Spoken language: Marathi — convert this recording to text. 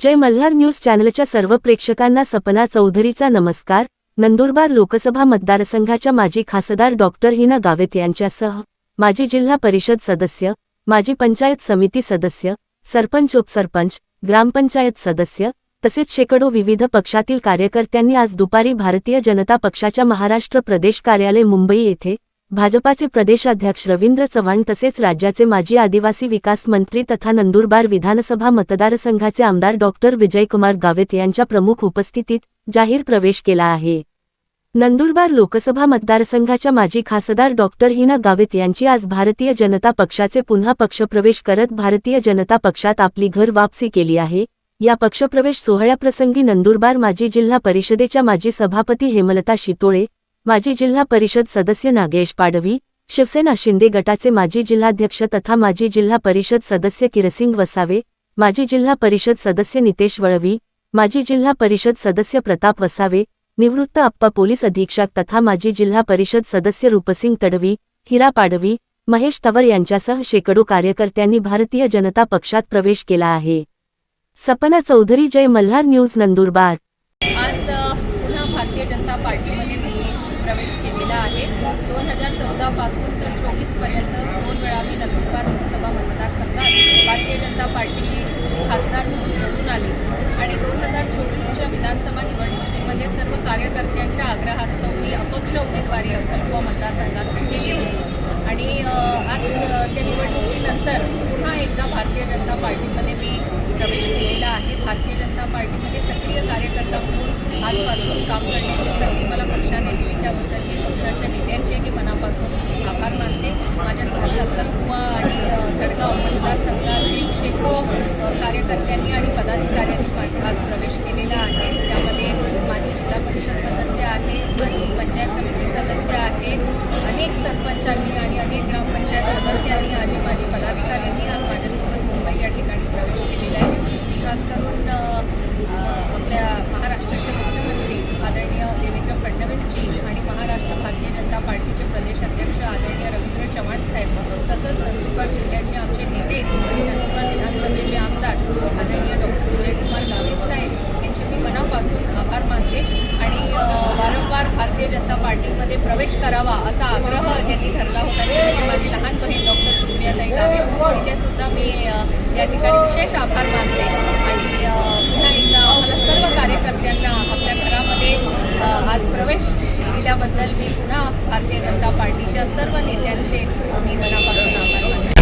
जय मल्हार न्यूज चॅनलच्या सर्व प्रेक्षकांना सपना चौधरीचा नमस्कार. नंदुरबार लोकसभा मतदारसंघाच्या माजी खासदार डॉक्टर हिना गावित यांच्यासह माजी जिल्हा परिषद सदस्य माजी पंचायत समिती सदस्य सरपंच उपसरपंच ग्रामपंचायत सदस्य तसेच शेकडो विविध पक्षातील कार्यकर्त्यांनी आज दुपारी भारतीय जनता पक्षाच्या महाराष्ट्र प्रदेश कार्यालय मुंबई येथे भाजपाचे प्रदेशाध्यक्ष रवींद्र चव्हाण तसेच राज्याचे माजी आदिवासी विकास मंत्री तथा नंदुरबार विधानसभा मतदारसंघाचे आमदार डॉक्टर विजयकुमार गावित यांच्या प्रमुख उपस्थितीत जाहीर प्रवेश केला आहे. नंदुरबार लोकसभा मतदारसंघाच्या माजी खासदार डॉक्टर हिना गावित यांची आज भारतीय जनता पक्षाचे पुन्हा पक्षप्रवेश करत भारतीय जनता पक्षात आपली घर वापसी केली आहे. या पक्षप्रवेश सोहळ्याप्रसंगी नंदुरबार माजी जिल्हा परिषदेच्या माजी सभापती हेमलता शितोळे माजी जिल्हा परिषद सदस्य नागेश पाडवी शिवसेना शिंदे गटाचे माजी जिल्हाध्यक्ष तथा माजी जिल्हा परिषद सदस्य किरसिंग वसावे माजी जिल्हा परिषद सदस्य नितेश वळवी माजी जिल्हा परिषद सदस्य प्रताप वसावे निवृत्त अप्पा पोलीस अधीक्षक तथा माजी जिल्हा परिषद सदस्य रूपसिंग तडवी हिरा पाडवी महेश तवर यांच्यासह शेकडो कार्यकर्त्यांनी भारतीय जनता पक्षात प्रवेश केला आहे. सपना चौधरी जय मल्हार न्यूज नंदुरबार. आज पुन्हा भारतीय जनता पार्टीमध्ये मी प्रवेश केलेला आहे दोन हजार चौदापासून तर चोवीसपर्यंत दोन वेळा मी नंदुरबार लोकसभा मतदारसंघात भारतीय जनता पार्टी खासदार म्हणून निवडून आली. आणि दोन हजार चोवीसच्या विधानसभा निवडणुकीमध्ये सर्व कार्यकर्त्यांच्या आग्रहास्तव मी अपक्ष उमेदवारी अक्कलकुवा मतदारसंघात केली होती. आणि आज त्या निवडणुकीनंतर पुन्हा एकदा भारतीय जनता पार्टीमध्ये मी प्रवेश केलेला आहे. भारतीय जनता पार्टीमध्ये सक्रिय कार्यकर्ता म्हणून आजपासून काम करण्याची संधी मला पक्षाने दिली. त्याबद्दल मी पक्ष नेत्यांचेही मनापासून आभार मानते माझ्यासोबत अक्कलकुवा आणि अ, तडगाव मतदारसंघातील शेकडो कार्यकर्त्यांनी आणि पदाधिकाऱ्यांनी माझा आज प्रवेश केलेला आहे. त्यामध्ये माजी जिल्हा परिषद सदस्य आहे आणि पंचायत समिती सदस्य आहे अनेक सरपंचांनी आणि अनेक ग्रामपंचायत सदस्यांनी आणि माझी पदाधिकाऱ्यांनी आज माझ्यासोबत मुंबई या ठिकाणी प्रवेश केलेला आहे. मी खास करून आपल्या महाराष्ट्राचे मुख्यमंत्री आदरणीय देवेंद्र फडणवीसजी आणि महाराष्ट्र भारतीय भारतीय जनता पार्टीमध्ये प्रवेश करावा असा आग्रह ज्यांनी धरला होता. माझी लहान बहीण डॉक्टर सुप्रियाताई गावे तिचेसुद्धा मी या ठिकाणी विशेष आभार मानते. आणि पुन्हा एकदा आम्हाला सर्व कार्यकर्त्यांना आपल्या घरामध्ये आज प्रवेश दिल्याबद्दल मी पुन्हा भारतीय जनता पार्टीच्या सर्व नेत्यांचे मी मनापासून आभार मानते.